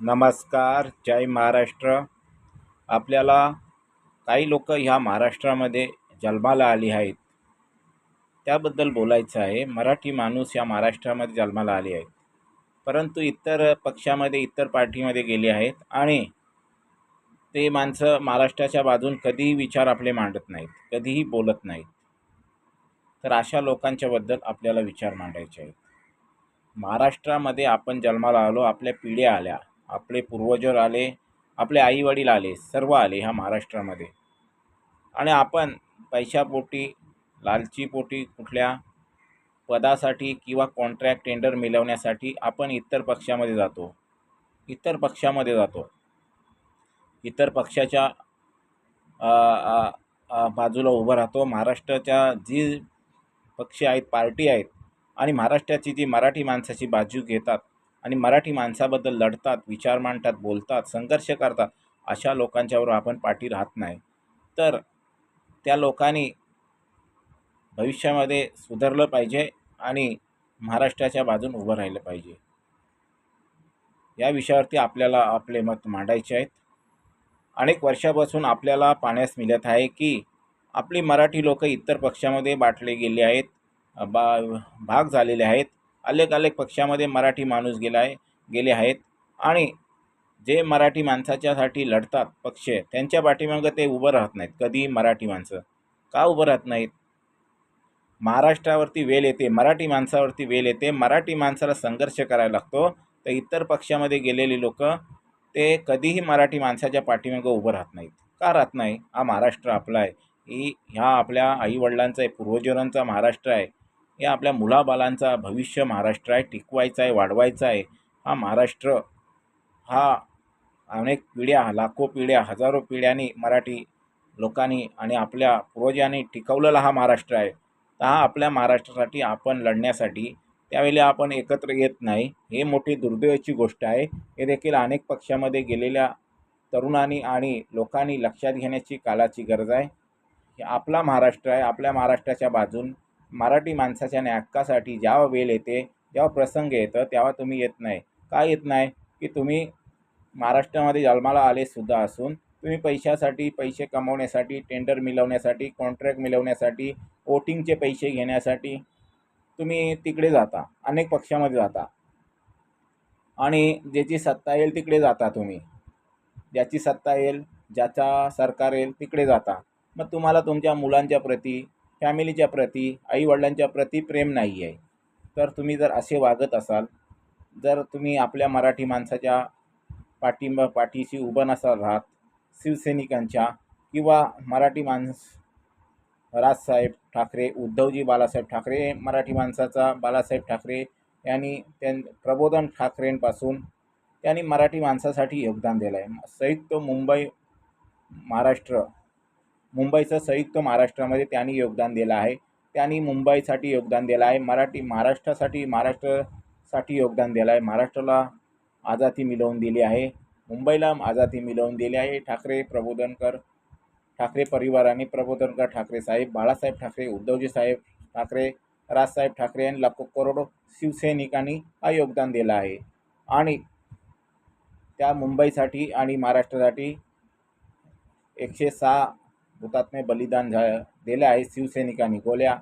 नमस्कार जय महाराष्ट्र. आपल्याला काही लोक ह्या महाराष्ट्रामध्ये जन्माला आली आहेत. त्याबद्दल बोलायचं आहे. मराठी माणूस या महाराष्ट्रामध्ये जन्माला आले आहेत. परंतु इतर पक्षामध्ये इतर पार्टीमध्ये गेले आहेत आणि ते माणसं महाराष्ट्राच्या बाजून कधीही विचार आपले मांडत नाहीत कधीही बोलत नाहीत. तर अशा लोकांच्याबद्दल आपल्याला विचार मांडायचे आहेत. महाराष्ट्रामध्ये आपण जन्माला आलो आपल्या पिढ्या आल्या. आपले पूर्वजर आले आपले आईवडील आले सर्व आले ह्या महाराष्ट्रामध्ये. आणि आपण पैशापोटी लालचीपोटी कुठल्या पदासाठी किंवा कॉन्ट्रॅक्ट टेंडर मिळवण्यासाठी आपण इतर पक्षामध्ये जातो. इतर पक्षामध्ये जातो. इतर पक्षाच्या बाजूला उभं राहतो. महाराष्ट्राच्या जी पक्ष आहेत पार्टी आहेत आणि महाराष्ट्राची जी मराठी माणसाची बाजू घेतात आणि मराठी माणसाबद्दल लढतात विचार मांडतात बोलतात संघर्ष करतात अशा लोकांच्यावर आपण पाठी राहत नाही. तर त्या लोकांनी भविष्यामध्ये सुधारलं पाहिजे आणि महाराष्ट्राच्या बाजून उभं राहिलं पाहिजे. या विषयावरती आपल्याला आपले मत मांडायचे आहेत. अनेक वर्षापासून आपल्याला पाहण्यास मिळत आहे की आपली मराठी लोक इतर पक्षामध्ये बाटले गेले आहेत बा भाग झालेले आहेत. अनेक अनेक पक्षामध्ये मराठी माणूस गेला आहे गेले आहेत. आणि जे मराठी माणसाच्यासाठी लढतात पक्ष त्यांच्या पाठीमागं ते उभं राहत नाहीत. कधी मराठी माणसं. का उभं राहत नाहीत? महाराष्ट्रावरती वेल येते मराठी माणसावरती वेल येते. मराठी माणसाला संघर्ष करायला लागतो. तर इतर पक्षामध्ये गेलेले लोक ते कधीही मराठी माणसाच्या पाठीमागं उभं राहत नाहीत. का राहत नाही? हा महाराष्ट्र आपला आहे. ही ह्या आपल्या आईवडिलांचा आहे पूर्वजांचा महाराष्ट्र आहे. या आपल्या मुलाबालांचा भविष्य महाराष्ट्र आहे टिकवायचा आहे वाढवायचा आहे हा महाराष्ट्र हा अनेक पिढ्या लाखो पिढ्या हजारो पिढ्यांनी मराठी लोकांनी आणि आपल्या पूर्वजांनी टिकवलेला हा महाराष्ट्र आहे. तर हा आपल्या महाराष्ट्रासाठी आपण लढण्यासाठी त्यावेळी आपण एकत्र येत नाही. हे मोठी दुर्दैवाची गोष्ट आहे. हे देखील अनेक पक्षामध्ये गेलेल्या तरुणांनी आणि लोकांनी लक्षात घेण्याची कालाची गरज आहे. हे आपला महाराष्ट्र आहे. आपल्या महाराष्ट्राच्या बाजून मराठी माणसाच्या नाटकासाठी हक्कासाठी जेव्हा वेळ येते जेव्हा प्रसंग येतं तेव्हा तुम्ही येत नाही. का येत नाही? की तुम्ही महाराष्ट्रामध्ये जन्माला आले सुद्धा असून तुम्ही पैशासाठी पैसे कमवण्यासाठी टेंडर मिळवण्यासाठी कॉन्ट्रॅक्ट मिळवण्यासाठी वोटिंगचे पैसे घेण्यासाठी तुम्ही तिकडे जाता अनेक पक्षामध्ये जाता. आणि ज्याची सत्ता येईल तिकडे जाता तुम्ही. ज्याची सत्ता येईल ज्याचा सरकार येईल तिकडे जाता. मग तुम्हाला तुमच्या मुलांच्या प्रती फॅमिलीच्या प्रती आईवडिलांच्या प्रती प्रेम नाही आहे तर तुम्ही जर असे वागत असाल जर तुम्ही आपल्या मराठी माणसाच्या पाठिंबा पाठीशी उभं नसाल राहत शिवसैनिकांच्या किंवा मराठी माणस राजसाहेब ठाकरे उद्धवजी बालासाहेब ठाकरे मराठी माणसाचा बालासाहेब ठाकरे यांनी त्यां प्रबोधन ठाकरेंपासून त्यांनी मराठी माणसासाठी योगदान दिलं आहे संयुक्त मुंबई महाराष्ट्र मुंबईचं संयुक्त महाराष्ट्रामध्ये त्यांनी योगदान दिलं आहे. त्यांनी मुंबईसाठी योगदान दिलं आहे. मराठी महाराष्ट्रासाठी महाराष्ट्रासाठी योगदान दिलं आहे. महाराष्ट्राला आझादी मिळवून दिली आहे. मुंबईला आझादी मिळवून दिली आहे. ठाकरे प्रबोधनकर ठाकरे परिवाराने प्रबोधनकर ठाकरे साहेब बाळासाहेब ठाकरे उद्धवजी साहेब ठाकरे राजसाहेब ठाकरे यांनी लाखो करोडो शिवसैनिकांनी हा योगदान दिलं आहे. आणि त्या मुंबईसाठी आणि महाराष्ट्रासाठी एकशे सहा हुतात्मे बलिदान झा दिले आहे शिवसैनिकांनी. गोल्या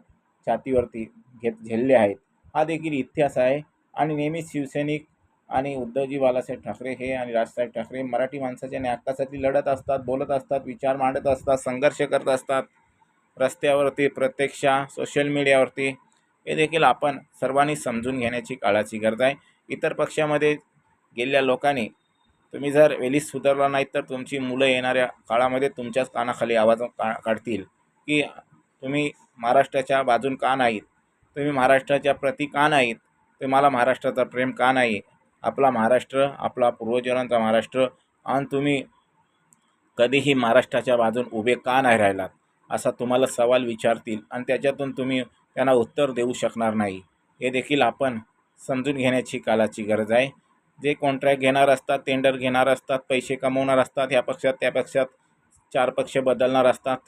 छातीवरती घेत झेलले आहेत. हा देखील इतिहास आहे आणि नेहमीच शिवसैनिक आणि उद्धवजी बालासाहेब ठाकरे हे आणि राजसाहेब ठाकरे मराठी माणसाच्या न्यायासाठी लढत असतात बोलत असतात विचार मांडत असतात संघर्ष करत असतात. रस्त्यावरती प्रत्यक्ष सोशल मीडियावरती हे देखील आपण सर्वांनी समजून घेण्याची काळाची गरज आहे. इतर पक्षामध्ये गेलेल्या लोकांनी तुम्ही जर वेळीच सुधारला नाही तर तुमची मुलं येणाऱ्या काळामध्ये तुमच्याच कानाखाली आवाज का काढतील. की तुम्ही महाराष्ट्राच्या बाजून का नाहीत? तुम्ही महाराष्ट्राच्या प्रती का नाहीत? तुम्हाला महाराष्ट्राचा प्रेम का नाही? आपला महाराष्ट्र आपला पूर्वजनांचा महाराष्ट्र आणि तुम्ही कधीही महाराष्ट्राच्या बाजून उभे का नाही राहिलात? असा तुम्हाला सवाल विचारतील आणि त्याच्यातून तुम्ही त्यांना उत्तर देऊ शकणार नाही. हे देखील आपण समजून घेण्याची कालाची गरज आहे. जे कॉन्ट्रॅक्ट घेणार असतात टेंडर घेणार असतात पैसे कमवणार असतात ह्या पक्षात त्या पक्षात चार पक्ष बदलणार असतात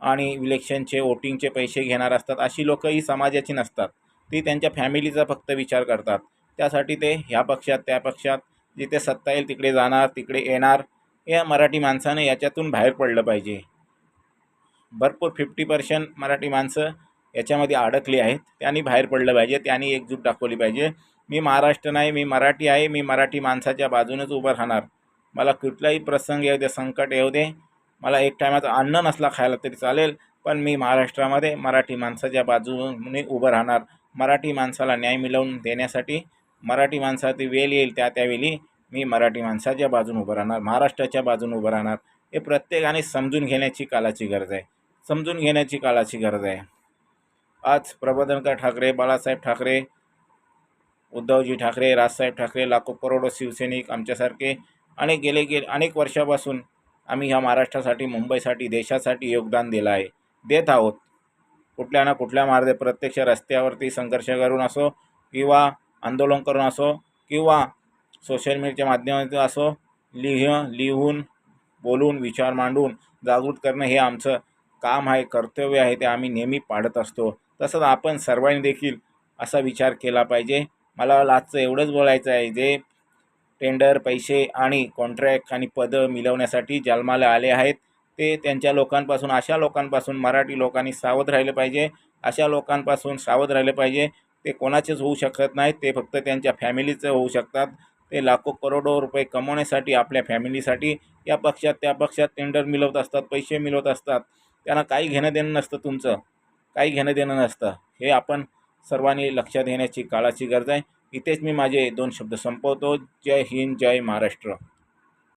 आणि इलेक्शनचे वोटिंगचे पैसे घेणार असतात. अशी लोकं ही समाजाची नसतात. ती त्यांच्या फॅमिलीचा फक्त विचार करतात. त्यासाठी ते ह्या पक्षात त्या पक्षात जिथे सत्ता येईल तिकडे जाणार तिकडे येणार या मराठी माणसानं याच्यातून बाहेर पडलं पाहिजे. भरपूर फिफ्टी पर्सेंट मराठी माणसं याच्यामध्ये अडकली आहेत. त्यांनी बाहेर पडलं पाहिजे. त्यांनी एकजूट दाखवली पाहिजे. मी महाराष्ट्र नाही मी मराठी आहे मी मराठी माणसाच्या बाजूनच उभं राहणार. मला कुठलाही प्रसंग येऊ दे संकट येऊ दे मला एक टायमाचा अन्न नसला खायला तरी चालेल पण मी महाराष्ट्रामध्ये मराठी माणसाच्या बाजूने उभं राहणार. मराठी माणसाला न्याय मिळवून देण्यासाठी मराठी माणसाची वेळ येईल त्या त्यावेळी मी मराठी माणसाच्या बाजून उभं राहणार महाराष्ट्राच्या बाजून उभं राहणार. हे प्रत्येकाने समजून घेण्याची कालाची गरज आहे. समजून घेण्याची कालाची गरज आहे. आज प्रबोधनकर ठाकरे बाळासाहेब ठाकरे उद्धवजी ठाकरे राजसाहेब ठाकरे लाखो करोडो शिवसैनिक आमच्यासारखे अनेक गेले गे अनेक वर्षापासून आम्ही ह्या महाराष्ट्रासाठी मुंबईसाठी देशासाठी योगदान दिलं आहे. देत आहोत. कुठल्या ना कुठल्या मार्गे प्रत्यक्ष रस्त्यावरती संघर्ष करून असो किंवा आंदोलन करून असो किंवा सोशल मीडियाच्या माध्यमातून असो लिह लिहून बोलून विचार मांडून जागृत करणं हे आमचं काम आहे कर्तव्य आहे ते आम्ही नेहमी पाडत असतो. तसंच आपण सर्वांनी देखील असा विचार केला पाहिजे. मला आजचं एवढंच बोलायचं आहे जे टेंडर पैसे आणि कॉन्ट्रॅक्ट आणि पदं मिळवण्यासाठी जन्माला आले आहेत ते त्यांच्या लोकांपासून अशा लोकांपासून मराठी लोकांनी सावध राहिलं पाहिजे अशा लोकांपासून सावध राहिलं पाहिजे ते कोणाचेच होऊ शकत नाहीत ते फक्त त्यांच्या फॅमिलीचं होऊ शकतात ते लाखो करोडो रुपये कमवण्यासाठी आपल्या फॅमिलीसाठी या पक्षात त्या पक्षात टेंडर मिळवत असतात पैसे मिळवत असतात त्यांना काही घेणं देणं नसतं तुमचं काही घेणं देणं नसतं हे आपण सर्वांनी लक्षात घेण्याची काळाची गरज आहे. इथेच मी माझे दोन शब्द संपवतो. जय हिंद जय महाराष्ट्र.